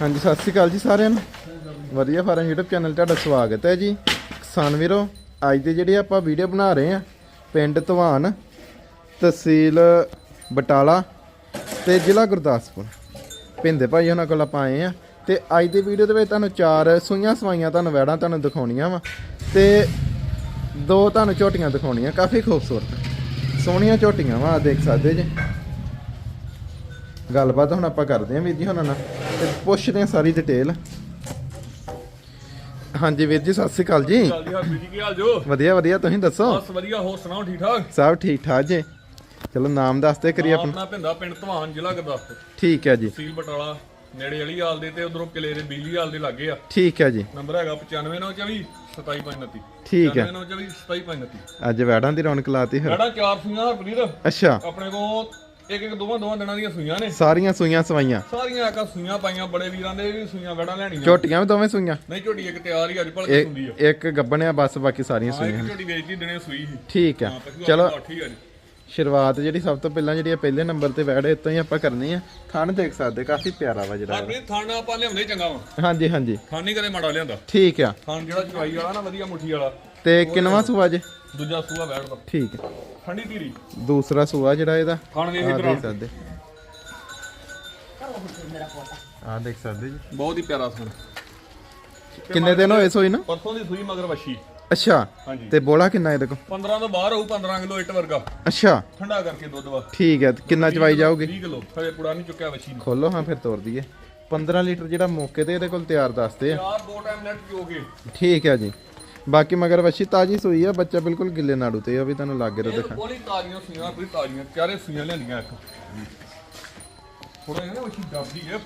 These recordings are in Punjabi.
ਹਾਂਜੀ, ਸਤਿ ਸ਼੍ਰੀ ਅਕਾਲ ਜੀ ਸਾਰਿਆਂ ਨੂੰ। ਵਧੀਆ ਫਾਰਮ YouTube ਚੈਨਲ ਤੁਹਾਡਾ ਸਵਾਗਤ ਹੈ ਜੀ। ਕਿਸਾਨ ਵੀਰੋ, ਅੱਜ ਦੇ ਜਿਹੜੇ ਆਪਾਂ ਵੀਡੀਓ ਬਣਾ ਰਹੇ ਆ ਪਿੰਡ ਧਵਾਨ, ਤਹਿਸੀਲ ਬਟਾਲਾ ਤੇ ਜ਼ਿਲ੍ਹਾ ਗੁਰਦਾਸਪੁਰ। ਪਿੰਦੇ ਭਾਈ ਉਹਨਾਂ ਕੋਲ ਆਪਾਂ ਆਏ ਆ ਤੇ ਅੱਜ ਦੀ ਵੀਡੀਓ ਦੇ ਵਿੱਚ ਤੁਹਾਨੂੰ ਚਾਰ ਸੂਈਆਂ ਸਵਾਈਆਂ ਤੁਹਾਨੂੰ ਵੈੜਾਂ ਤੁਹਾਨੂੰ ਦਿਖਾਉਣੀਆਂ ਵਾ ਤੇ ਦੋ ਤੁਹਾਨੂੰ ਝੋਟੀਆਂ ਦਿਖਾਉਣੀਆਂ, ਕਾਫੀ ਖੂਬਸੂਰਤ। ਸੋਹਣੀਆਂ ਝੋਟੀਆਂ ਵਾ ਦੇਖ ਸਕਦੇ ਜੀ। ਗੱਲਬਾਤ ਹੁਣ ਆਪਾਂ ਕਰਦੇ ਆਂ ਵੀਰ ਜੀ ਹੁਣਾਂ ਨਾਲ ਤੇ ਪੁੱਛਦੇ ਆਂ ਸਾਰੀ ਡਿਟੇਲ ਹਾਂਜੀ ਵੀਰ ਜੀ ਸਤਿ ਸ਼੍ਰੀ ਅਕਾਲ ਜੀ। ਚੱਲਦੀ ਹਾਂ ਬੀਜੀ ਕੀ ਹਾਲ ਜੋ? ਵਧੀਆ ਵਧੀਆ ਤੁਸੀਂ ਦੱਸੋ? ਬਸ ਵਧੀਆ ਹੋਰ ਸੁਣਾਓ ਠੀਕ ਠਾਕ? ਸਭ ਠੀਕ ਠਾਕ ਜੀ। ਚਲੋ ਨਾਮ ਦੱਸਦੇ ਕਰੀ ਆਪਣਾ। ਆਪਣਾ ਪਿੰਡਾ ਪਿੰਡ ਧਵਾਨ ਜ਼ਿਲ੍ਹਾ ਗੁਰਦਾਸਪੁਰ। ਠੀਕ ਹੈ ਜੀ। ਤਹਿਸੀਲ ਬਟਾਲਾ ਨੇੜੇ ਵਾਲੀ ਹਾਲ ਦੇ ਤੇ ਉਧਰੋਂ ਕਿਲੇ ਦੇ ਬਿਜਲੀ ਹਾਲ ਦੇ ਲੱਗੇ ਆ। ਠੀਕ ਹੈ ਜੀ। ਨੰਬਰ ਹੈਗਾ 95924 27529 ਠੀਕ ਹੈ। 95924 27529 ਅੱਜ ਵੈੜਾਂ ਦੀ ਰੌਣਕ ਲਾਤੀ ਫਿਰ। ਸਾਡਾ ਚਾਰ ਸੂਈਆਂ ਹਰਪ੍ਰੀਤ। ਅੱਛਾ। ਆਪਣੇ ਕੋਲ ਇੱਕ ਇੱਕ ਦੋਵਾਂ ਦੋਵਾਂ ਦਿਨਾਂ ਦੀਆਂ ਸੂਈਆਂ ਨੇ। ਸਾਰੀਆਂ ਸੂਈਆਂ ਸਵਾਈਆਂ। ਸਾਰੀਆਂ ਆਕਾ ਸੂਈਆਂ ਪਾਈਆਂ ਬੜੇ ਵੀਰਾਂ ਦੇ ਵੀ ਸੂਈਆਂ ਵੜਾ ਲੈਣੀਆਂ। ਝੋਟੀਆਂ ਵੀ ਦੋਵੇਂ ਸੂਈਆਂ। ਨਹੀਂ ਝੋਟੀ ਇੱਕ ਤਿਆਰ ਹੀ ਅੱਜ ਭਲਕੇ ਹੁੰਦੀ ਆ? ਇੱਕ ਗੱਬਣਿਆ ਬਸ ਬਾਕੀ ਸਾਰੀਆਂ ਸੂਈਆਂ ਇੱਕ ਝੋਟੀ ਵੇਚਦੀ ਦਿਨੇ ਸੂਈ ਸੀ। ਠੀਕ ਚਲੋ। ਆਪਣਾ ਆ ਜੀ ਸ਼ੁਰੂਆਤ ਜਿਹੜੀ ਸਭ ਤੋਂ ਪਹਿਲਾਂ ਜਿਹੜੀ ਆ ਪਹਿਲੇ ਨੰਬਰ ਤੇ ਵੈੜ ਇੱਥੋਂ ਹੀ ਆਪਾਂ ਕਰਨੀ ਆ। ਥਣ ਦੇਖ ਸਕਦੇ ਕਾਫੀ ਪਿਆਰਾ ਵਾ ਜਿਹੜਾ। ਹਰਪ੍ਰੀਤ ਥਾਣਾ ਆਪਾਂ ਲਿਆਉਂਦੇ ਚੰਗਾ ਵਾ। ਹਾਂਜੀ ਹਾਂਜੀ। ਥਾਣ ਨਹੀਂ ਕਦੇ ਮਾੜਾ ਲਿਆਂਦਾ। ਠੀਕ ਆ। ਥਾਣ ਜਿਹੜਾ ਚਵਾਈ ਵਾਲਾ ਨਾ ਵਧੀਆ ਮੁੱਠੀ ਵਾਲਾ। ਤੇ ਕਿੰਨਵਾ ਸੂਆ ਜੇ? ਦੂਜਾ ਸੂਆ ਬੈਠਦਾ ਠੀਕ ਹੈ। ਠੰਡੀ ਧੀਰੀ। ਦੂਸਰਾ ਸੂਆ ਜਿਹੜਾ ਇਹਦਾ? ਥਾਣ ਦੇ ਆ ਇਧਰ ਦੇਖ ਸਕਦੇ। ਆ ਦੇਖ ਸਕਦੇ ਜੀ। ਬਹੁਤ ਹੀ ਪਿਆਰਾ ਥਾਣ ਕਿੰਨੇ ਦਿਨ ਹੋਏ ਸੋਈ ਨਾ? ਪਰਸੋਂ ਦੀ ਸੂਈ ਮਗਰ ਵੱਛੀ। ਅੱਛਾ। ਹਾਂਜੀ। ਤੇ ਬੋਲਾ ਕਿੰਨਾ ਇਹਦੇ ਕੋ 15 ਤੋਂ ਬਾਹਰ ਹੋਊ 15 ਕਿਲੋ ਇੱਟ ਵਰਗਾ। ਅੱਛਾ। ਠੰਡਾ ਕਰਕੇ ਦੁੱਧ ਵਾ। ਠੀਕ ਹੈ ਤੇ ਕਿੰਨਾ ਚਵਾਈ ਜਾਊਗੀ? 20 ਕਿਲੋ। ਹਜੇ ਪੁੜਾ ਨਹੀਂ ਚੁੱਕਿਆ ਵੱਛੀ ਨੂੰ। ਖੋਲੋ ਹਾਂ ਫਿਰ ਤੋਰ ਦਈਏ। 15 ਲੀਟਰ ਜਿਹੜਾ ਮੌਕੇ ਤੇ ਇਹਦੇ ਕੋਲ ਤਿਆਰ ਦੱਸਦੇ ਆ। ਚਾਰ ਦੋ ਟਾਈਮ ਨੈਟ ਪੀਓਗੇ। ਠੀਕ ਹੈ ਜੀ। ਬਾਕੀ ਮਗਰ ਵੱਛੀ ਤਾਜੀ ਸੂਈ ਆ ਬੱਚਾ ਬਿਲਕੁਲ ਗਿੱਲੇ ਨਾੜੂ ਤੇ ਆ ਵੀ ਤੁਹਾਨੂੰ ਲਾਗੇ ਤੋਂ ਦਿਖਾ। ਕੋਲੀ ਤਾਜ਼ੀਆਂ ਸੂਈਆਂ ਕੋਈ ਤਾਜ਼ੀਆਂ ਚਾਰੇ ਸੂਈਆਂ ਲਿਆਂਦੀਆਂ ਇੱਕ। ਥੋੜਾ ਜਿਹਾ ਨਾ ਵੱਛੀ ਡੱਬਦੀ ਹੈ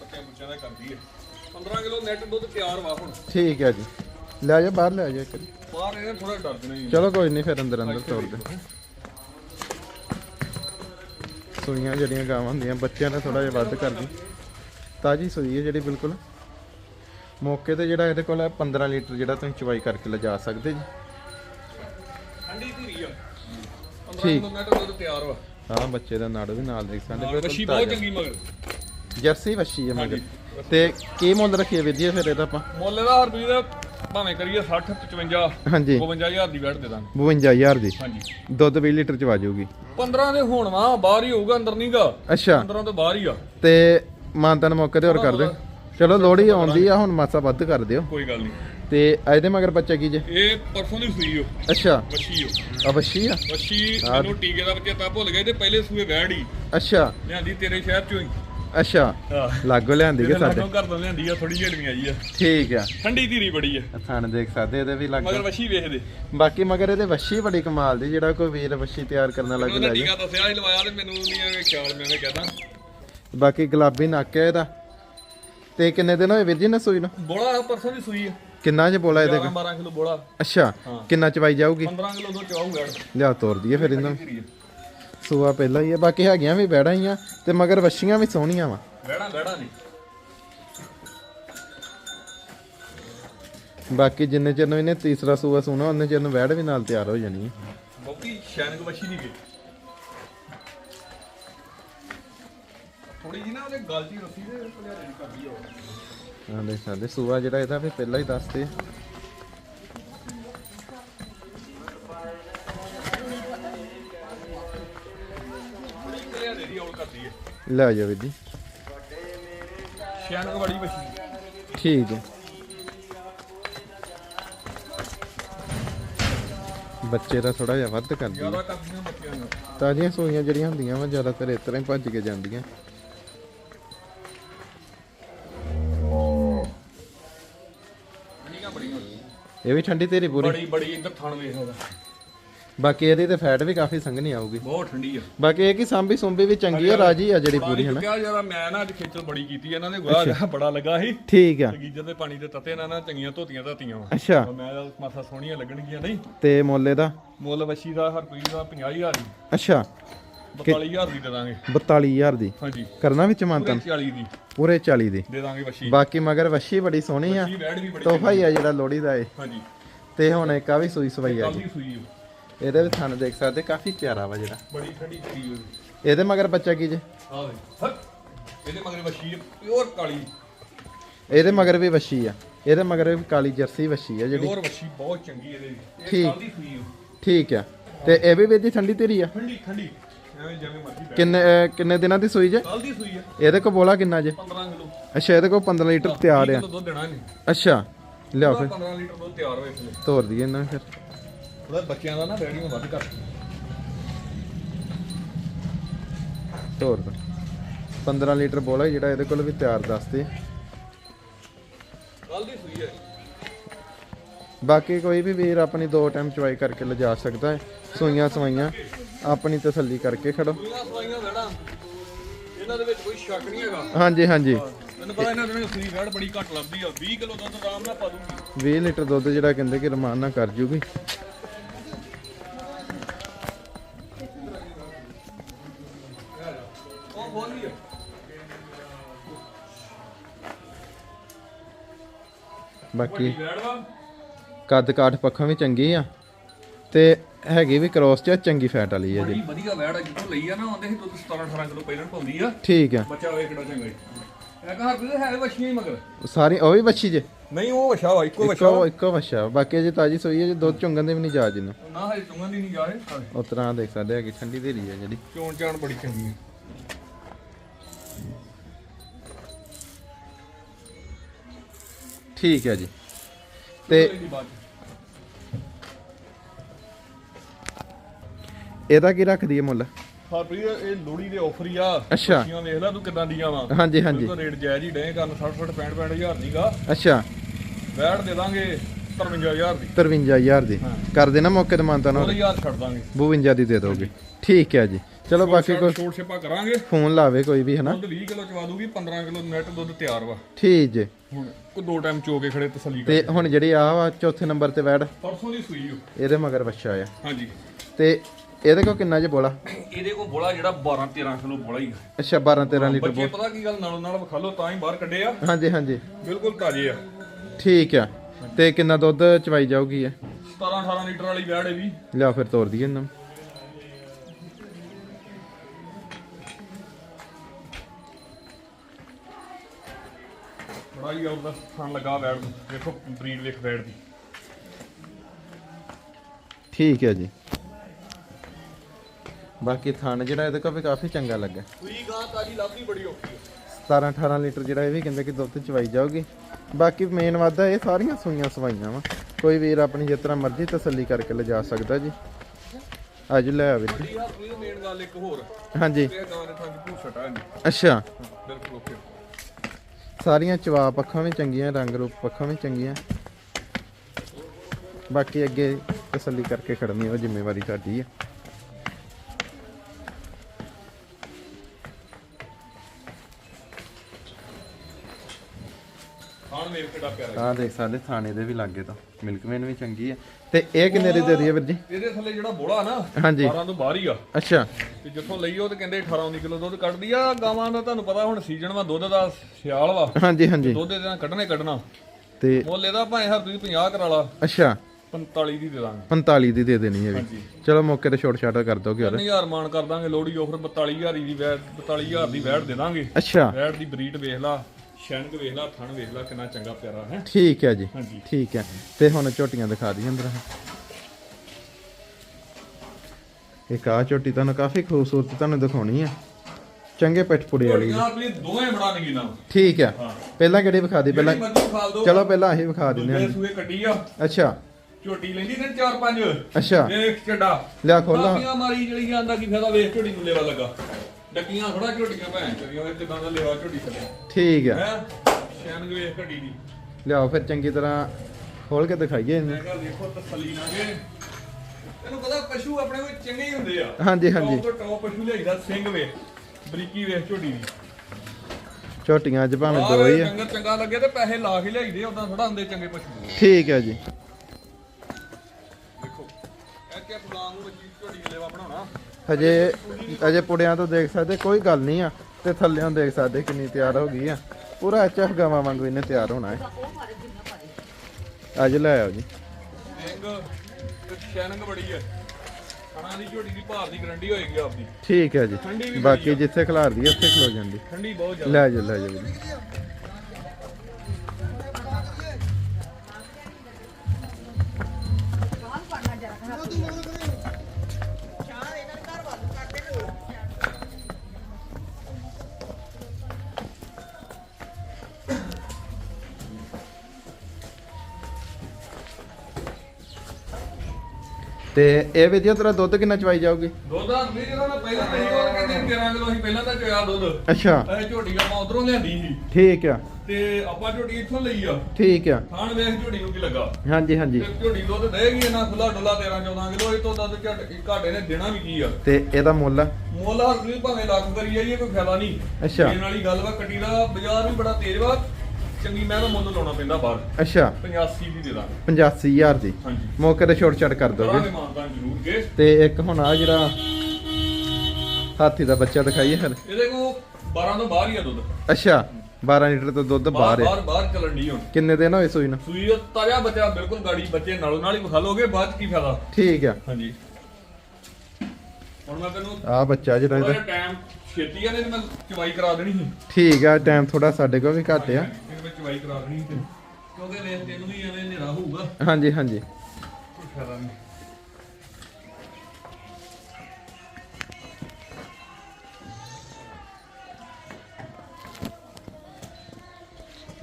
ਬੱਚਿਆਂ ਬੁੱਚਿਆਂ ਦਾ ਕਰਦੀ ਹੈ 15 ਕਿਲੋ ਨੈਟ ਦੁੱਧ ਤਿਆਰ ਵਾ ਹੁਣ। ਠੀਕ ਹੈ ਜੀ। ਲੈ ਜਾ ਬਾਹਰ ਲੈ ਜਾ ਇੱਕ। ਬਾਹਰ ਇਹਨੇ ਥੋੜਾ ਡਰ ਜਣਾ ਚਲੋ ਕੋਈ ਨਹੀਂ ਫਿਰ ਅੰਦਰ ਅੰਦਰ ਤੋਰ ਦੇ ਸੂਈਆਂ ਜਿਹੜੀਆਂ ਗਾਵਾਂ ਹੁੰਦੀਆਂ ਬੱਚਿਆਂ ਨੇ ਥੋੜਾ ਜਿਹਾ ਵੱਧ ਕਰਦੀ। ਤਾਜੀ ਸੂਈ ਹੈ ਜਿਹੜੀ ਬਿਲਕੁਲ। ਮੌਕੇ ਤੇ ਜਿਹੜਾ ਇਹਦੇ ਕੋਲ ਹੈ 15 ਲੀਟਰ ਜਿਹੜਾ ਤੁਸੀਂ ਚਵਾਈ ਕਰਕੇ ਲਿਜਾ ਸਕਦੇ ਜੀ। ਠੰਡੀ ਧੀਰੀ ਆ। 15 ਠੀਕ। ਕਿਲੋ ਨੈਟ ਦੁੱਧ ਤਿਆਰ ਵਾ ਹਾਂ ਬੱਚੇ ਦਾ ਨਾੜੂ ਵੀ ਨਾਲ ਦੇਖ ਸਕਦੇ ਬਿਲਕੁਲ ਬਹੁਤ ਤਾਜ਼ਾ। ਚੰਗੀ ਮਗਰ। ਜਰਸੀ ਵੱਛੀ ਹੈ ਮਗਰ। ਤੇ ਕੀ ਮੁੱਲ ਰੱਖੀਏ ਵਿਧੀਏ ਫਿਰ ਇਹਦਾ ਆਪਾਂ? ਮੁੱਲ ਦਾ ਹਰਪ੍ਰੀਤ ਦਾ ਭਾਵੇਂ ਕਰੀਏ 60 55 ਹਾਂਜੀ। 52000 ਦੀ ਵੈਟ ਦੇ ਦਾਂਗੇ। 52000 ਦੀ? ਹਾਂਜੀ। ਦੁੱਧ 20 ਲੀਟਰ ਚ ਵਾ ਜਾਊਗੀ 15 ਦੇ ਹੋਣ ਵਾ ਬਾਹਰ ਹੀ ਹੋਊਗਾ ਅੰਦਰ ਨਹੀਂਗਾ ਅੱਛਾ। 15 ਤੋਂ ਬਾਹਰ ਹੀ ਆ। ਤੇ ਮਾਨਤਨ ਮੌਕੇ ਤੇ ਹੋਰ ਕਰ ਦਿਓ। ਚਲੋ ਲੋੜੀ ਆਉਂਦੀ ਆ ਹੁਣ ਮਾਸਾ ਵੱਧ ਕਰ ਦਿਓ। ਕੋਈ ਗੱਲ ਨਹੀਂ। ਤੇ ਇਹਦੇ ਮਗਰ ਬੱਚਾ ਕੀ ਜੇ? ਇਹ ਪਰਸੋਂ ਦੀ ਸੂਈ ਓ। ਅੱਛਾ। ਵੱਛੀ ਓ। ਅਵਸ਼ੀ ਆ? ਵੱਛੀ ਮੈਨੂੰ ਟੀਕੇ ਦਾ ਚੇਤਾ ਭੁੱਲ ਗਿਆ ਤੇ ਪਹਿਲੇ ਸੂਏ ਵੈੜੀ ਅੱਛਾ। ਲਿਆਂਦੀ ਤੇਰੇ ਸ਼ਹਿਰ ਚੋਂ ਹੀ। ਅੱਛਾ। ਹਾਂ। ਲਾਗੋ ਲਿਆਂਦੀ ਕਿ ਸਾਡੇ ਸਾਡੇ? ਘਰ ਤੋਂ ਲਿਆਂਦੀ ਆ ਥੋੜੀ ਜਿਹੀ ਆਈ ਆ। ਠੀਕ ਆ। ਠੰਡੀ ਧੀਰੀ ਬੜੀ ਆ। ਥਣ ਦੇਖ ਸਕਦੇ ਇਹਦੇ ਵੀ ਲੱਗ। ਮਗਰ ਵੱਛੀ ਵੇਖ ਦੇ ਬਾਕੀ ਮਗਰ ਇਹਦੇ ਵੱਛੀ ਬੜੀ ਕਮਾਲ ਦੀ ਜਿਹੜਾ ਕੋਈ ਵੀਰ ਵੱਛੀ ਤਿਆਰ ਕਰਨ ਲੱਗ ਲੈ ਟੀਕਾ ਦੱਸਿਆ ਸੀ ਲਵਾਇਆ ਤੇ ਮੈਨੂੰ ਨਹੀਂ ਖਿਆਲ ਮੈਂ ਕਹਦਾ ਬਾਕੀ ਗੁਲਾਬੀ ਨੱਕ ਹੈ ਇਹਦਾ। ਤੇ ਕਿੰਨੇ ਦਿਨ ਹੋਏ ਵੀਰ ਜੀ ਨਸੂਈ ਨੂੰ? ਬੋਲਾ ਪਰਸੋਂ ਦੀ ਸੂਈ ਆ। ਕਿੰਨਾ ਜੇ ਬੋਲਾ ਇਹਦੇ 11 12 ਕਿਲੋ ਬੋਲਾ। ਅੱਛਾ ਕਿੰਨਾ ਚਵਾਈ ਜਾਊਗੀ? 15 ਕਿਲੋ ਤੋਂ ਚਵਾਉ ਵੈੜ ਲਿਆ ਤੋਰ ਦਈਏ ਫਿਰ ਇਹਨਾਂ ਨੂੰ। ਸੂਆ ਪਹਿਲਾਂ ਹੀ ਹੈ ਬਾਕੀ ਹੈਗੀਆਂ ਵੀ ਬੈੜਾਂ ਹੀ ਆ ਤੇ ਮਗਰ ਵੱਛੀਆਂ ਵੀ ਸੋਹਣੀਆਂ ਵਾ। ਵੈੜਾ ਵੈੜਾ ਨਹੀਂ ਬਾਕੀ ਜਿੰਨੇ ਚਿਰ ਨੂੰ ਇਹਨੇ ਤੀਸਰਾ ਸੂਆ ਸੋਣਾ ਉਹਨੇ ਚਿਰ ਨੂੰ ਵੈੜ ਵੀ ਨਾਲ ਤਿਆਰ ਹੋ ਜਾਣੀ ਹੈ ਬਹੁਤੀ ਸ਼ੈਨਕ ਵੱਛੀ ਨਹੀਂ ਗਈ ਥੋੜੀ ਜੀ ਨਾ ਉਹਦੇ ਗਲ ਜੀ ਰੱਸੀ ਦੇ ਭਲਿਆਰੇ ਦੀ ਕਰਦੀ ਆ। ਹਾਂ ਦੇਖ ਸਕਦੇ ਸੂਆ ਜਿਹੜਾ ਇਹਦਾ ਵੀ ਪਹਿਲਾਂ ਹੀ ਦੱਸਦੇ ਹੈ ਲੈ ਜਾਓ ਵੀਰ ਜੀ। ਸ਼ੈਨਕ ਬੜੀ ਵੱਛੀ ਠੀਕ ਹੈ। ਬੱਚੇ ਦਾ ਥੋੜਾ ਜਿਹਾ ਵੱਧ ਕਰਦੀ ਨੂੰ ਤਾਜ਼ੀਆਂ ਸੂਈਆਂ ਜਿਹੜੀਆਂ ਹੁੰਦੀਆਂ ਵਾ ਜ਼ਿਆਦਾਤਰ ਇਸ ਤਰ੍ਹਾਂ ਹੀ ਭੱਜ ਕੇ ਜਾਂਦੀਆਂ। ਇਹ ਵੀ ਠੰਡੀ ਤੇਰੀ ਪੂਰੀ। ਬੜੀ ਬੜੀ ਇੱਧਰ ਥਣ ਵੇਖ ਉਹਦਾ ਬਾਕੀ ਇਹਦੀ ਤੇ ਫੈਟ ਵੀ ਕਾਫੀ ਸੰਘਣੀ ਆਊਗੀ। ਬਹੁਤ ਠੰਡੀ ਆ। ਬਾਕੀ ਇਹ ਕਿ ਸਾਂਭੀ ਸੁੰਭੀ ਵੀ ਚੰਗੀ ਆ ਰਾਜੀ ਆ ਜਿਹੜੀ ਪੂਰੀ ਹੈ ਨਾ ਕਿਹਾ ਯਾਰ ਮੈਂ ਨਾ ਅੱਜ ਖੇਚਲ ਬੜੀ ਕੀਤੀ ਇਹਨਾਂ ਨੇ ਗੋਹਾ ਬੜਾ ਲੱਗਾ ਸੀ। ਠੀਕ ਆ। ਗੀਜਰ ਦੇ ਪਾਣੀ ਦੇ ਤੱਤੇ ਨਾਲ ਨਾ ਚੰਗੀਆਂ ਧੋਤੀਆਂ ਧਾਤੀਆਂ ਵਾ। ਅੱਛਾ। ਮੈਂ ਮਾਸਾ ਸੋਹਣੀਆਂ ਲੱਗਣਗੀਆਂ ਨਹੀਂ? ਤੇ ਮੁੱਲ ਇਹਦਾ? ਮੁੱਲ ਵੱਛੀ ਦਾ ਹਰ ਕੋਈ ਦਾ 50000 ਦੀ ਅੱਛਾ। 42000 ਦੀ ਦੇ ਦਾਂਗੇ। 42000 ਦੀ। ਹਾਂਜੀ। ਕਰਨਾ ਵਿੱਚ ਮਾਨਤਨ? 40 ਦੀ। ਪੂਰੇ 40 ਦੀ। ਦੇ ਦਾਂਗੇ ਵੱਛੀ। ਬਾਕੀ ਮਗਰ ਵੱਛੀ ਬੜੀ ਸੋਹਣੀ ਆ। ਵੱਛੀ ਵੈੜ ਵੀ ਬੜੀ ਤੋਹਫਾ ਹੀ ਆ ਜਿਹੜਾ ਲੋੜੀ ਦਾ ਏ। ਹਾਂਜੀ। ਤੇ ਹੁਣ ਇੱਕ ਆ ਵੀ ਸੂਈ ਸਵਾਈ ਆ ਜੀ। ਕਾਫੀ ਸੂਈ ਓ। ਇਹਦੇ ਵੀ ਥਣ ਦੇਖ ਸਕਦੇ ਕਾਫੀ ਪਿਆਰਾ ਵਾ ਜਿਹੜਾ। ਬੜੀ ਠੰਡੀ ਸੂਈ ਇਹਦੇ। ਮਗਰ ਬੱਚਾ ਕੀ ਜੇ? ਆ ਦੇ ਹਟ ਇਹਦੇ ਮਗਰ ਵੱਛੀ ਪਿਓਰ ਕਾਲੀ। ਇਹਦੇ ਮਗਰ ਵੀ ਵੱਛੀ ਆ। ਇਹਦੇ ਮਗਰ ਵੀ ਕਾਲੀ ਜਰਸੀ ਵੱਛੀ ਆ ਜਿਹੜੀ। ਪਿਓਰ ਵੱਛੀ ਬਹੁਤ ਚੰਗੀ ਇਹਦੇ। ਇਹ ਠੀਕ। ਦੀ ਸੂਈ ਓ। ਠੀਕ ਆ। ਤੇ ਇਹ ਵੀ ਜੀ ਠੰਡੀ ਧੀਰੀ ਆ? ਠੰਡੀ ਠੰਡੀ। ਐਵੇਂ ਜਿਵੇਂ ਮਰਜ਼ੀ ਬੈਠ ਕਿੰਨੇ ਅਹ ਕਿੰਨੇ ਦਿਨਾਂ ਦੀ ਸੂਈ ਜੇ? ਕੱਲ ਦੀ ਸੂਈ ਆ। ਇਹਦੇ ਕੋਲ ਬੋਲਾ ਕਿੰਨਾ ਜੇ? 15 ਕਿਲੋ। ਅੱਛਾ ਇਹਦੇ ਕੋਲ 15 ਲੀਟਰ ਤਿਆਰ ਆ। ਦੁੱਧ ਦੇਣਾ ਨਹੀਂ। ਅੱਛਾ ਲਿਆਓ ਫਿਰ। 15 ਲੀਟਰ ਦੁੱਧ ਤਿਆਰ ਹੋਏ ਇਸਲੇ ਤੋਰ ਦਈਏ ਇਹਨਾਂ ਨੂੰ ਫਿਰ। ਥੋੜਾ ਬੱਚਿਆਂ ਦਾ ਨਾ ਡੈਡੀ ਨੂੰ ਵੱਧ ਕਰ। ਤੋਰ ਦੋ। 15 ਲੀਟਰ ਬੋਲਾ ਜਿਹੜਾ ਇਹਦੇ ਕੋਲ ਵੀ ਤਿਆਰ ਦੱਸਦੇ ਕੱਲ ਦੀ ਸੂਈ ਹੈ ਬਾਕੀ ਕੋਈ ਵੀ ਵੀਰ ਆਪਣੀ ਦੋ ਟਾਈਮ ਚੁਆਈ ਕਰਕੇ ਲਿਜਾ ਸਕਦਾ ਹੈ। ਸੂਈਆਂ ਸਵਾਈਆਂ ਆਪਣੀ ਤਸੱਲੀ ਕਰਕੇ ਖੜੋ। ਸੂਈਆਂ ਸਵਾਈਆਂ ਵੜਾ ਇਹਨਾਂ ਦੇ ਵਿੱਚ ਕੋਈ ਸ਼ੱਕ ਨਹੀਂ ਹੈਗਾ। ਹਾਂਜੀ ਹਾਂਜੀ। ਮੈਨੂੰ ਪਤਾ ਇਹਨਾਂ ਦੇ ਸੂਈ ਵੜ ਬੜੀ ਘੱਟ ਲੱਭਦੀ ਆ। 20 ਕਿਲੋ ਦੁੱਧ ਆਰਾਮ ਨਾਲ ਪਾ ਦੂੰਗੀ। 20 ਲੀਟਰ ਦੁੱਧ ਜਿਹੜਾ ਕਹਿੰਦੇ ਕਿ ਰਮਾਨ ਨਾਲ ਕਰ ਜੂਗੀ। ਬਾਕੀ ਕੱਦ ਕਾਠ ਪੱਖੋਂ ਵੀ ਚੰਗੀ ਆ ਤੇ ਹੈਗੀ ਵੀ ਕ੍ਰੋਸ ਚ ਚੰਗੀ ਫੈਟ ਵਾਲੀ ਹੈ ਜੀ ਬੜੀ ਵਧੀਆ ਵੜ ਆ ਜਿੱਥੋਂ ਲਈ ਆ ਨਾ ਆਉਂਦੇ ਸੀ ਦੁੱਧ 17 18 ਕਿਲੋ ਪਹਿਲਾਂ ਪਾਉਂਦੀ ਆ। ਠੀਕ ਆ। ਬੱਚਾ ਵੇ ਕਿੱਡਾ ਚੰਗਾ ਈ। ਇਹ ਕਹਾਂ ਵੀ ਹੈ ਵੱਛੀਆਂ ਹੀ ਮਗਰ। ਸਾਰੀ ਉਹ ਵੀ ਬੱਚੀ ਜੇ? ਨਹੀਂ ਉਹ ਵਛਾ ਵਾ ਇੱਕੋ ਵਛਾ ਇੱਕੋ ਇੱਕੋ ਵਛਾ ਬਾਕੀ ਜੇ ਤਾਜੀ ਸੋਈ ਹੈ ਜੇ ਦੁੱਧ ਚੁੰਗਣ ਦੇ ਵੀ ਨਹੀਂ ਜਾ ਜਿੰਨੂੰ ਨਾ ਹਜੇ ਚੁੰਗਣ ਦੀ ਨਹੀਂ ਜਾਏ ਉਸ ਤਰ੍ਹਾਂ ਦੇਖ ਸਕਦੇ ਹੈਗੀ ਠੰਡੀ ਧੀਰੀ ਹੈ ਜਿਹੜੀ। ਚੋਣ ਚਾਣ ਬੜੀ ਚੰਗੀ ਹੈ ਠੀਕ ਹੈ ਜੀ। ਤੇ ਇਹਦੀ ਬਾਤ ਇਹਦਾ ਕੀ ਰੱਖਦੀ ਹੈ ਮੁੱਲ? ਹਰਪ੍ਰੀਤ ਇਹ ਲੋੜੀ ਦੇ ਆਫਰ ਹੀ ਆ। ਅੱਛਾ। ਵੱਛੀਆਂ ਵੇਖ ਲੈ ਤੂੰ ਕਿਦਾਂ ਦੀਆਂ ਵਾ। ਹਾਂਜੀ ਹਾਂਜੀ। ਰੇਟ ਜਾਇਜ਼ ਹੀ ਡੇ ਕਰਨ 60 60 65 65 ਹਜ਼ਾਰ ਨਹੀਂਗਾ ਅੱਛਾ। ਵੈੜ ਦੇ ਦਾਂਗੇ 53000 ਦੀ। 53000 ਦੀ। ਕਰ ਦੇਣਾ ਮੌਕੇ ਤੇ ਮਾਨਤਾ ਨਾਲ ਉਹਦੇ ਹਜ਼ਾਰ ਛੱਡ ਦਾਂਗੇ। 52 ਦੀ ਦੇ ਦੋਗੇ। ਠੀਕ ਹੈ ਜੀ। ਚਲੋ ਬਾਕੀ ਕੋਈ ਛੋਟ ਛੇਪਾ ਕਰਾਂਗੇ। ਫੋਨ ਲਾਵੇ ਕੋਈ ਵੀ ਹਨਾ? ਦੁੱਧ 20 ਕਿਲੋ ਚਵਾ ਦੂਗੀ 15 ਕਿਲੋ ਨੈਟ ਦੁੱਧ ਤਿਆਰ ਵਾ। ਠੀਕ ਜੇ। ਹੁਣ ਕੋ ਦੋ ਟਾਈਮ ਚੋ ਕੇ ਖੜੇ ਤਸੱਲੀ ਕਰ ਤੇ ਹੁਣ ਜਿਹੜੀ ਆ ਵਾ ਚੌਥੇ ਨੰਬਰ ਤੇ ਵੈੜ ਪਰਸੋਂ ਦੀ ਸੂਈ ਓ। ਇਹਦੇ ਮਗਰ ਬੱਚਾ ਆ। ਹਾਂਜੀ। ਤੇ ਇਹਦੇ ਕੋ ਕਿੰਨਾ ਜੇ ਬੋਲਾ? ਇਹਦੇ ਕੋ ਬੋਲਾ ਜਿਹੜਾ 12 13 ਕਿਲੋ ਬੋਲਾ ਹੀ ਆ। ਅੱਛਾ 12 13 ਲੀਟਰ ਬੱਚੇ ਪਤਾ ਕੀ ਗੱਲ ਨਾਲੋਂ ਨਾਲ ਵਿਖਾ ਲਓ ਤਾਂ ਹੀ ਬਾਹਰ ਕੱਢੇ ਆ। ਹਾਂਜੀ ਹਾਂਜੀ। ਬਿਲਕੁਲ ਤਾਜ਼ੇ ਆ। ਠੀਕ ਆ। ਤੇ ਕਿੰਨਾ ਦੁੱਧ ਚਵਾਈ ਜਾਊਗੀ ਇਹ? 17 18 ਲੀਟਰ ਵਾਲੀ ਵੈੜ ਇਹ ਵੀ। ਲਿਆ ਫਿਰ ਤੋਰ ਦਈਏ ਇਹਨਾਂ। ਨੂੰ। ਬੜਾ ਹੀ ਆਉਂਦਾ ਖਾਣ ਲੱਗਾ ਵੈੜ ਨੂੰ। ਦੇਖੋ ਬਰੀਡ ਵੇਖ ਵੈੜ ਦੀ। ਠੀਕ ਹੈ ਜੀ। ਬਾਕੀ ਥਣ ਜਿਹੜਾ ਇਹਦੇ ਕੋਲ ਵੀ ਕਾਫੀ ਚੰਗਾ ਲੱਗਾ। ਸੂਈ ਗਾਂ ਤਾਜੀ ਲੱਭਦੀ ਬੜੀ ਔਖੀ ਆ। 17 18 ਲੀਟਰ ਜਿਹੜਾ ਇਹ ਵੀ ਕਹਿੰਦੇ ਕਿ ਦੁੱਧ ਚਵਾਈ ਜਾਊਗੀ। ਬਾਕੀ ਮੇਨ ਵਾਦਾ ਇਹ ਸਾਰੀਆਂ ਸੂਈਆਂ ਸਵਾਈਆਂ ਵਾ। ਕੋਈ ਵੀਰ ਆਪਣੀ ਜਿਸ ਤਰ੍ਹਾਂ ਮਰਜ਼ੀ ਤਸੱਲੀ ਕਰਕੇ ਲਿਜਾ ਸਕਦਾ ਜੀ। ਅੱਜ ਲੈ ਆਵੇ ਜੀ। ਬੜੀ ਹੱਥ ਵੀ ਮੇਨ ਗੱਲ ਇੱਕ ਹੋਰ। ਹਾਂਜੀ। ਅੱਛਾ। ਬਿਲਕੁਲ ਓਕੇ ਸਾਰੀਆਂ ਚਵਾ ਪੱਖਾਂ ਵੀ ਚੰਗੀਆਂ ਰੰਗ ਰੂਪ ਪੱਖਾਂ ਵੀ ਚੰਗੀਆਂ। ਬਾਕੀ ਅੱਗੇ ਤਸੱਲੀ ਕਰਕੇ ਖੜਨੀ ਉਹ ਜ਼ਿੰਮੇਵਾਰੀ ਸਾਡੀ ਹੈ ਖਾਣ ਮੇਰ ਕਿੱਡਾ ਪਿਆਰਾ ਆਹ ਦੇਖ ਸਕਦੇ ਥਾਣੇ ਦੇ ਵੀ ਲੱਗੇ ਤਾਂ। ਮਿਲਕਮੈਨ ਵੀ ਚੰਗੀ ਹੈ ਤੇ ਇਹ ਕਿੰਨੇ ਦੀ ਦੇ ਦਈਏ ਵੀਰ ਜੀ? ਇਹਦੇ ਥੱਲੇ ਜਿਹੜਾ ਬੋਲਾ ਨਾ ਹਾਂਜੀ। 12 ਤੋਂ ਬਾਹਰ ਹੀ ਆ। ਅੱਛਾ। ਤੇ ਜਿੱਥੋਂ ਲਈ ਉਹ ਤੇ ਕਹਿੰਦੇ 18 19 ਕਿਲੋ ਦੁੱਧ ਕੱਢਦੀ ਆ। ਗਾਵਾਂ ਦਾ ਤੁਹਾਨੂੰ ਪਤਾ ਹੁਣ ਸੀਜ਼ਨ ਵਾ ਦੁੱਧ ਦਾ ਸਿਆਲ ਵਾ। ਹਾਂਜੀ ਹਾਂਜੀ। ਦੁੱਧ ਇਹਦੇ ਨਾਲ ਕੱਢਣਾ ਕੱਢਣਾ। ਤੇ ਮੁੱਲ ਇਹਦਾ ਭਾਵੇਂ ਹਰ ਤੁਸੀਂ 50 ਕਰਾ ਲਾ। ਅੱਛਾ। 45 ਦੀ ਦੇ ਦਾਂਗੇ। 45 ਦੀ ਦੇ ਦੇਣੀ ਹੈ ਵੀ ਚਲੋ ਮੌਕੇ ਤੇ ਛੋਟ ਛਾਟ ਕਰ ਦੋਗੇ ਹੋਰ। 3000 ਮਾਨ ਕਰ ਦਾਂਗੇ ਲੋੜੀ ਆਫਰ 42000 ਦੀ ਵੈੜ 42000 ਦੀ ਵੈੜ ਦੇ ਦਾਂਗੇ। ਅੱਛਾ। ਵੈੜ ਦੀ ਬਰੀਡ ਵੇਖ ਲਾ। ਸ਼ੈਨਕ ਵੇਖ ਲਾ ਥਣ ਵੇਖ ਲਾ ਕਿੰਨਾ ਚੰਗਾ ਪਿਆਰਾ ਹੈ? ਠੀਕ ਹੈ ਜੀ ਹਾਂਜੀ। ਠੀਕ ਹੈ। ਤੇ ਹੁਣ ਝੋਟੀਆਂ ਦਿਖਾ ਦੀ ਅੰਦਰ। ਇੱਕ ਆ ਝੋਟੀ ਤੁਹਾਨੂੰ ਕਾਫੀ ਖੂਬਸੂਰਤ ਤੁਹਾਨੂੰ ਦਿਖਾਉਣੀ ਆ। ਚੰਗੇ ਪਿੱਠ ਪੁੜੇ ਵਾਲੀ ਯਾਰ ਆਪਣੀ ਦੋਵੇਂ ਬੜਾ ਨਹੀਂ ਨਾ। ਠੀਕ ਹੈ। ਪਹਿਲਾਂ ਕਿਹੜੀ ਵਿਖਾ ਦੀ ਪਹਿਲਾਂ ਮਰਜ਼ੀ ਖਾਲ ਦੋ ਚਲੋ ਪਹਿਲਾਂ ਆਹੀ ਵਿਖਾ ਦਿੰਦੇ ਦੂਜੇ ਹਾਂ ਸੂਏ ਕੱਟੀ ਆ। ਅੱਛਾ। ਝੋਟੀ ਲੈਂਦੀ ਨੇ 4-5 ਅੱਛਾ। ਵੇਖ ਚੱਡਾ ਲਿਆ ਖੋਲਾ ਕਾਪੀਆਂ ਮਾਰੀ ਜਿਹੜੀ ਜਾਂਦਾ ਕੀ ਫਾਇਦਾ ਵੇਖ ਝੋਟੀ ਨੂੰ ਲੇਵਾ ਲੱਗਾ। ਡੱਕੀਆਂ ਥੋੜਾ ਝੋਟੀਆਂ ਭੈਣ ਚਰੀਆਂ ਵਿੱਚ ਕਿਦਾਂ ਦਾ ਲੇਵਾ ਝੋਟੀ ਥੱਲੇ। ਠੀਕ ਹੈ? ਸ਼ੈਨਕ ਵੇਖ ਘਟੀ ਦੀ। ਲਿਆਓ ਫਿਰ ਚੰਗੀ ਤਰ੍ਹਾਂ ਖੋਲ ਕੇ ਦਿਖਾਈਏ ਇਹਨੂੰ। ਮੈਂ ਕਿਹਾ ਦੇਖੋ ਤਸੱਲੀ ਨਾਲ ਜੇ ਤੈਨੂੰ ਪਤਾ ਪਸ਼ੂ ਆਪਣੇ ਕੋਲ ਚੰਗੇ ਹੀ ਹੁੰਦੇ ਆ। ਹਾਂਜੀ ਹਾਂਜੀ। ਟੌਪ ਤੋਂ ਟੌਪ ਪਸ਼ੂ ਲਿਆਈਦਾ ਸਿੰਘ ਵੇ ਬਰੀਕੀ ਵੇਖ ਝੋਟੀ ਦੀ। ਝੋਟੀਆਂ ਅੱਜ ਭਾਵੇਂ ਦੋ ਹੀ ਆ। ਚੰਗਾ ਚੰਗਾ ਲੱਗੇ ਤੇ ਪੈਸੇ ਲਾ ਕੇ ਲਿਆਈਦੇ ਉਦਾਂ ਥੋੜਾ ਹੁੰਦੇ ਚੰਗੇ ਪਸ਼ੂ। ਠੀਕ ਹੈ ਜੀ। ਦੇਖੋ ਇਹ ਕਿ ਫਲਾਨ ਨੂੰ ਵੱਜੀ ਝੋਟੀ ਲੇਵਾ ਬਣਾਉਣਾ। ਹਜੇ ਅਜੇ ਪੁੜਿਆਂ ਤੋਂ ਦੇਖ ਸਕਦੇ ਕੋਈ ਗੱਲ ਨਹੀਂ ਆ। ਤੇ ਥੱਲਿਓਂ ਦੇਖ ਸਕਦੇ ਕਿੰਨੀ ਤਿਆਰ ਹੋ ਗਈ ਆ। ਪੂਰਾ ਐਚਐਫ ਗਾਵਾਂ ਵਾਂਗੂ ਇਹਨੇ ਤਿਆਰ ਹੋਣਾ ਹੈ। ਅੱਜ ਲੈ ਆਓ ਜੀ। ਸਿੰਘ ਤੇ ਸ਼ੈਨਕ ਬੜੀ ਹੈ। ਖਾਣਾ ਦੀ ਝੋਟੀ ਦੀ ਭਾਰ ਦੀ ਗਰੰਟੀ ਹੋਏਗੀ ਆਪਦੀ। ਠੀਕ ਹੈ ਜੀ। ਬਾਕੀ ਜਿੱਥੇ ਖਿਲਾਰਦੀ ਉੱਥੇ ਖਲੋ ਜਾਂਦੀ। ਠੰਡੀ ਬਹੁਤ ਜ਼ਿਆਦਾ। ਲੈ ਜਾ ਲੈ ਜਾ। ਤੇ ਇਹ ਵਿਦਿਆ ਤੇਰਾ ਦੁੱਧ ਕਿੰਨਾ ਚਵਾਈ ਜਾਊਗੀ? ਦੁੱਧ ਆ ਵੀ ਜਦੋਂ ਮੈਂ ਪਹਿਲਾਂ ਨਹੀਂ ਉਹ ਕਹਿੰਦੇ 13 ਕਿਲੋ ਅਸੀਂ ਪਹਿਲਾਂ ਤਾਂ ਚੋਇਆ ਦੁੱਧ। ਅੱਛਾ। ਇਹ ਝੋਟੀ ਆਪਾਂ ਉਧਰੋਂ ਲਿਆਂਦੀ ਸੀ। ਠੀਕ ਆ। ਤੇ ਆਪਾਂ ਝੋਟੀ ਇੱਥੋਂ ਲਈ ਆ। ਠੀਕ ਆ। ਖਾਣ ਵੇਖ ਝੋਟੀ ਨੂੰ ਕੀ ਲੱਗਾ। ਹਾਂਜੀ ਹਾਂਜੀ। ਤੇ ਝੋਟੀ ਦੁੱਧ ਦੇਗੀ ਇਹਨਾਂ ਖੁੱਲਾ ਡੁੱਲਾ 13 14 ਕਿਲੋ ਇਹ ਤੋਂ ਦੁੱਧ ਝਟ ਘਾਟੇ ਨੇ ਦੇਣਾ ਵੀ ਕੀ ਆ। ਤੇ ਇਹਦਾ ਮੁੱਲ? ਮੁੱਲ ਹਰਲੀ ਭਾਵੇਂ ਲੱਖ ਕਰੀ ਜਾਈਏ ਕੋਈ ਫਾਇਦਾ ਨਹੀਂ। ਅੱਛਾ। ਦੇਣ ਵਾਲੀ ਗੱਲ ਵਾ ਕੱਟੀ ਦਾ ਬਾਜ਼ਾਰ ਵੀ ਬੜਾ ਤੇਜ਼ ਵਾ। ਚੰਗੀ ਮੈਂ ਦਾ ਮੁੱਲ ਲਾਉਣਾ ਪੈਂਦਾ ਬਾਹਰ। ਅੱਛਾ। 85 ਦੀ ਦੇ ਦਾਂਗੇ। 85000 ਦੀ। ਹਾਂਜੀ। ਮੌਕੇ ਤੇ ਛੋਟ ਛੱਡ ਕਰ ਕਰਾਂਗੇ ਦੋਗੇ ਮਾਨਤਾਨ ਜ਼ਰੂਰ ਕੇ। ਤੇ ਇੱਕ ਹੁਣ ਆ ਜਿਹੜਾ ਹਾਥੀ ਦਾ ਬੱਚਾ ਦਿਖਾਈਏ ਫਿਰ ਇਹਦੇ ਕੋ 12 ਤੋਂ ਬਾਹਰ ਹੀ ਆ ਦੁੱਧ। ਅੱਛਾ 12 ਲੀਟਰ ਤੋਂ ਦੁੱਧ ਬਾਹਰ ਹੈ ਬਾਹਰ ਬਾਹਰ ਚੱਲਣ ਦੀ ਹੁਣ। ਕਿੰਨੇ ਦਿਨ ਹੋਏ ਸੂਈ ਨੂੰ? ਸੂਈ ਉਹ ਤਾਜ਼ਾ ਬੱਚਾ ਬਿਲਕੁਲ ਗਾੜੀ ਬੱਚੇ ਨਾਲੋਂ ਨਾਲ ਹੀ ਵਿਖਾ ਲੋਗੇ ਬਾਅਦ ਚ ਕੀ ਫਾਇਦਾ? ਠੀਕ ਆ। ਹਾਂਜੀ। ਹੁਣ ਮੈਂ ਤੈਨੂੰ ਆ ਬੱਚਾ ਜਿਹੜਾ ਇਹਦਾ। ਟਾਈਮ ਛੇਤੀ ਆ ਨਹੀਂ ਤੇ ਮੈਂ ਚਵਾਈ ਕਰਾ ਦੇਣੀ ਸੀ। ਠੀਕ ਆ ਟਾਈਮ ਥੋੜਾ ਸਾਡੇ ਕੋਲ ਵੀ ਘੱਟ ਆ। ਚਵਾਈ ਕਰਾ ਦੇਣੀ ਸੀ ਤੇ ਕਿਉਂਕਿ ਵੇਖ ਤੈਨੂੰ ਵੀ ਐਵੇਂ ਹਨੇਰਾ ਹੋਊਗਾ। ਹਾਂਜੀ ਹਾਂਜੀ। ਕੋਈ ਫਾਇਦਾ ਨਹੀਂ।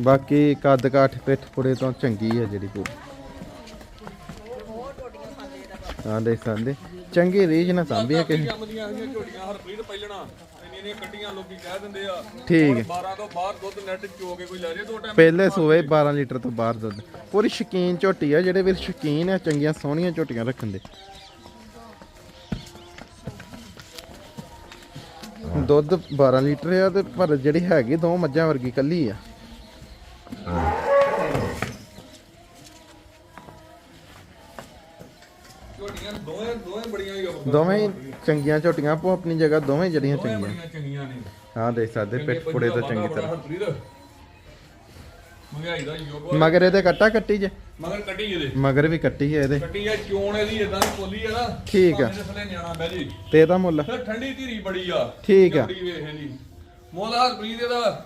ਬਾਕੀ ਕੱਦ ਕਾਠ ਪਿੱਠ ਪੁੜੇ ਤੋਂ ਚੰਗੀ ਹੈ ਜਿਹੜੀ ਪੂਰੀ ਹਾਂ ਦੇਖ ਸਕਦੇ। ਚੰਗੀ ਰੀਝ ਨਾ ਸਾਂਭੀ ਹੈ ਕਿ ਕੰਮ ਦੀਆਂ ਆਈਆਂ ਝੋਟੀਆਂ ਹਰਪ੍ਰੀਤ ਪਹਿਲਣਾ। ਇੰਨੀਆਂ ਇੰਨੀਆਂ ਕੱਟੀਆਂ ਲੋਕੀ ਕਹਿ ਦਿੰਦੇ ਆ ਠੀਕ ਹੈ। 12 ਤੋਂ ਬਾਹਰ ਦੁੱਧ ਨੈਟ ਚੋ ਕੇ ਕੋਈ ਲੈ ਜੇ ਦੋ ਟਾਈਮ ਪਹਿਲੇ ਸੂਏ 12 ਲੀਟਰ ਤੋਂ ਬਾਹਰ ਦੁੱਧ। ਪੂਰੀ ਸ਼ਕੀਨ ਝੋਟੀ ਆ ਜਿਹੜੇ ਵੀਰ ਸ਼ਕੀਨ ਆ ਚੰਗੀਆਂ ਸੋਹਣੀਆਂ ਝੋਟੀਆਂ ਰੱਖਣ ਦੇ। ਦੁੱਧ 12 ਲੀਟਰ ਆ ਤੇ ਪਰ ਜਿਹੜੀ ਹੈਗੀ ਦੋ ਮੱਝਾਂ ਵਰਗੀ ਕੱਲੀ ਆ। ਝੋਟੀਆਂ ਦੋਵੇਂ ਦੋਵੇਂ ਬੜੀਆਂ ਹੀ ਆ। ਦੋਵੇਂ ਹੀ ਚੰਗੀਆਂ ਝੋਟੀਆਂ ਆਪੋ ਆਪਣੀ ਜਗ੍ਹਾ ਦੋਵੇਂ ਜਿਹੜੀਆਂ ਦੋਵੇਂ ਚੰਗੀਆਂ। ਬੜੀਆਂ ਚੰਗੀਆਂ ਨੇ। ਹਾਂ ਦੇਖ ਸਕਦੇ ਪਿੱਠ ਪੁੜੇ ਤੋਂ ਚੰਗੀ ਤਰ੍ਹਾਂ। ਹਰਪ੍ਰੀਤ ਮਹਿੰਗਾਈ ਦਾ ਯੁੱਗ ਵਾ। ਮਗਰ ਇਹਦੇ ਕੱਟਾ ਕੱਟੀ ਜੇ। ਮਗਰ ਕੱਟੀ ਇਹਦੇ। ਮਗਰ ਵੀ ਕੱਟੀ ਹੈ ਇਹਦੇ। ਕੱਟੀ ਆ ਚੋਣ ਇਹਦੀ ਇਦਾਂ ਦੀ ਕੋਲੀ ਆ ਨਾ। ਠੀਕ ਆ। ਭਾਵੇਂ ਥੱਲੇ ਨਿਆਣਾ ਬਹਿ ਜੀ। ਤੇ ਇਹਦਾ ਮੁੱਲ? ਫਿਰ ਠੰਡੀ ਧੀਰੀ ਬੜੀ ਆ। ਠੀਕ ਆ। ਚਮੜੀ ਵੇਖ ਜੀ ਮੋਲਾ ਹਰਪ੍ਰੀਤ ਇਹਦਾ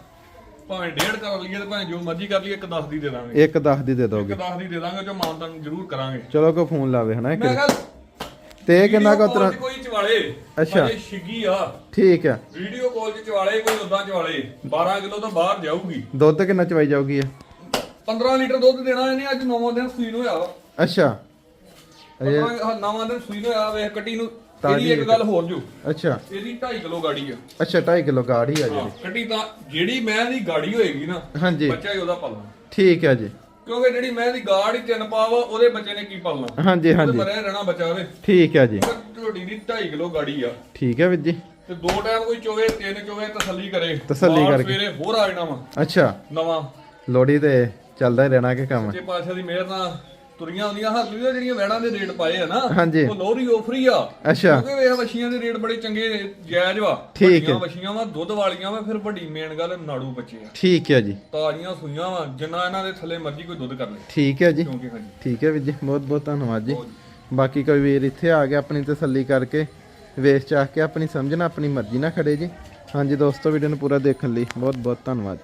ਭਾਵੇਂ ਡੇਢ ਕਰ ਲਈਏ ਤੇ ਭਾਵੇਂ ਜੋ ਮਰਜ਼ੀ ਕਰ ਲਈਏ ਇੱਕ 10 ਦੀ ਦੇ ਦਾਂਗੇ। ਇੱਕ 10 ਦੀ ਦੇ ਇੱਕ ਦੋਗੇ 10 ਦੀ ਦੇ ਦਾਂਗੇ ਜੋ ਮਾਨਤਨ ਜ਼ਰੂਰ ਕਰਾਂਗੇ। ਚਲੋ ਕੋ ਫੋਨ ਲਾਵੇ ਹਨਾ ਇੱਕ। ਮੈਂ ਕਿਹਾ ਤੇ ਇਹ ਕਿੰਨਾ ਕੋ ਵੀਡੀਓ ਤਰਾ ਕਾਲ 'ਚ ਕੋਈ ਚਵਾਲੇ। ਅੱਛਾ। ਅਜੇ ਛਿੱਗੀ ਆ। ਠੀਕ ਆ। ਵੀਡੀਓ ਕਾਲ 'ਚ ਚਵਾਲੇ ਕੋਈ ਉਦਾਂ ਚਵਾਲੇ। 12 ਕਿਲੋ ਤੋਂ ਬਾਹਰ ਜਾਊਗੀ। ਦੁੱਧ ਕਿੰਨਾ ਚਵਾਈ ਜਾਊਗੀ ਇਹ? 15 ਲੀਟਰ ਦੁੱਧ ਦੇਣਾ ਇਹਨੇ ਅੱਜ ਨੌਵਾਂ ਦਿਨ ਸੂਈ ਨੂੰ ਹੋਇਆ ਵਾ। ਅੱਛਾ। ਅਜੇ 15 ਨੌਵਾਂ ਦਿਨ ਸੂਈ ਨੂੰ ਹੋਇਆ ਵੇਖ ਕੱਟੀ ਨੂੰ ਇਹਦੀ ਇੱਕ ਗੱਲ ਹੋਰ ਜੋ। ਅੱਛਾ। ਇਹਦੀ 2.5 ਕਿਲੋ ਗਾੜੀ ਆ। ਅੱਛਾ 2.5 ਕਿਲੋ ਗਾੜੀ ਆ ਜਿਹੜੀ। ਕੱਟੀ ਤਾਂ ਜਿਹੜੀ ਮੈਂ ਦੀ ਗਾੜੀ ਹੋਏਗੀ ਨਾ ਹਾਂਜੀ। ਬੱਚਾ ਹੀ ਉਹਦਾ ਪਾਲਣਾ। ਠੀਕ ਹੈ ਜੀ। ਕਿਉਂਕਿ ਜਿਹੜੀ ਮੈਂ ਦੀ ਗਾੜ ਹੀ ਤਿੰਨ ਪਾਵ ਉਹਦੇ ਬੱਚੇ ਨੇ ਕੀ ਪਾਲਣਾ ਹਾਂਜੀ ਹਾਂਜੀ। ਮਰੇ ਰਹਿਣਾ ਬੱਚਾ ਉਹਦੇ ਠੀਕ ਹੈ ਜੀ। ਝੋਟੀ ਦੀ 2.5 ਕਿਲੋ ਗਾੜੀ ਆ। ਠੀਕ ਹੈ ਵੀਰ ਜੀ। ਤੇ ਦੋ ਟਾਈਮ ਕੋਈ ਚੋਵੇ ਤਿੰਨ ਚੋਵੇ ਤਸੱਲੀ ਕਰੇ। ਤਸੱਲੀ ਕਰਕੇ। ਸਵੇਰੇ ਹੋਰ ਆ ਜਾਣਾ ਵਾ। ਅੱਛਾ। ਨਵਾਂ। ਲੋੜੀ ਤੇ ਚੱਲਦਾ ਹੀ ਰਹਿਣਾ ਕਿ ਕੰਮ? ਤੇ ਪਾਸ਼ਾ ਦੀ ਮਿਹਰ ਨਾਲ। ਤੁਰੀਆਂ ਹੁੰਦੀਆਂ ਹੱਥ ਦੀਆਂ ਜਿਹੜੀਆਂ ਵੈੜਾਂ ਦੇ ਰੇਟ ਪਾਏ ਆ ਨਾ ਹਾਂਜੀ। ਉਹ ਲੋਰੀ ਆਫਰੀ ਆ। ਅੱਛਾ। ਕਿਉਂਕਿ ਵੇਖ ਵਸ਼ੀਆਂ ਦੇ ਰੇਟ ਬੜੇ ਚੰਗੇ ਜਾਇਜ਼ ਵਾ। ਠੀਕ ਹੈ। ਵੱਡੀਆਂ ਵਾ ਦੁੱਧ ਵਾਲੀਆਂ ਵਾ ਫਿਰ ਵੱਡੀ ਮੇਨ ਗੱਲ ਨਾੜੂ ਬੱਚੇ ਆ। ਠੀਕ ਹੈ ਜੀ। ਤਾਜ਼ੀਆਂ ਸੂਈਆਂ ਵਾ ਜਿੰਨਾ ਇਹਨਾਂ ਦੇ ਥੱਲੇ ਮਰਜ਼ੀ ਕੋਈ ਦੁੱਧ ਕਰ ਲੈ। ਠੀਕ ਹੈ ਜੀ। ਕਿਉਂਕਿ ਹਾਂਜੀ। ਠੀਕ ਹੈ ਵੀਰ ਜੀ ਬਹੁਤ ਬਹੁਤ ਧੰਨਵਾਦ ਜੀ। ਬਾਕੀ ਕੋਈ ਵੀਰ ਇੱਥੇ ਆ ਗਿਆ ਆਪਣੀ ਤਸੱਲੀ ਕਰਕੇ ਵੇਚ ਚਾਹ ਕੇ ਆਪਣੀ ਸਮਝਣਾ ਆਪਣੀ ਮਰਜ਼ੀ ਨਾਲ ਖੜੇ ਜੀ। ਹਾਂਜੀ ਦੋਸਤੋ ਵੀਡੀਓ ਨੂੰ ਪੂਰਾ ਦੇਖਣ ਲਈ ਬਹੁਤ ਬਹੁਤ ਧੰਨਵਾਦ।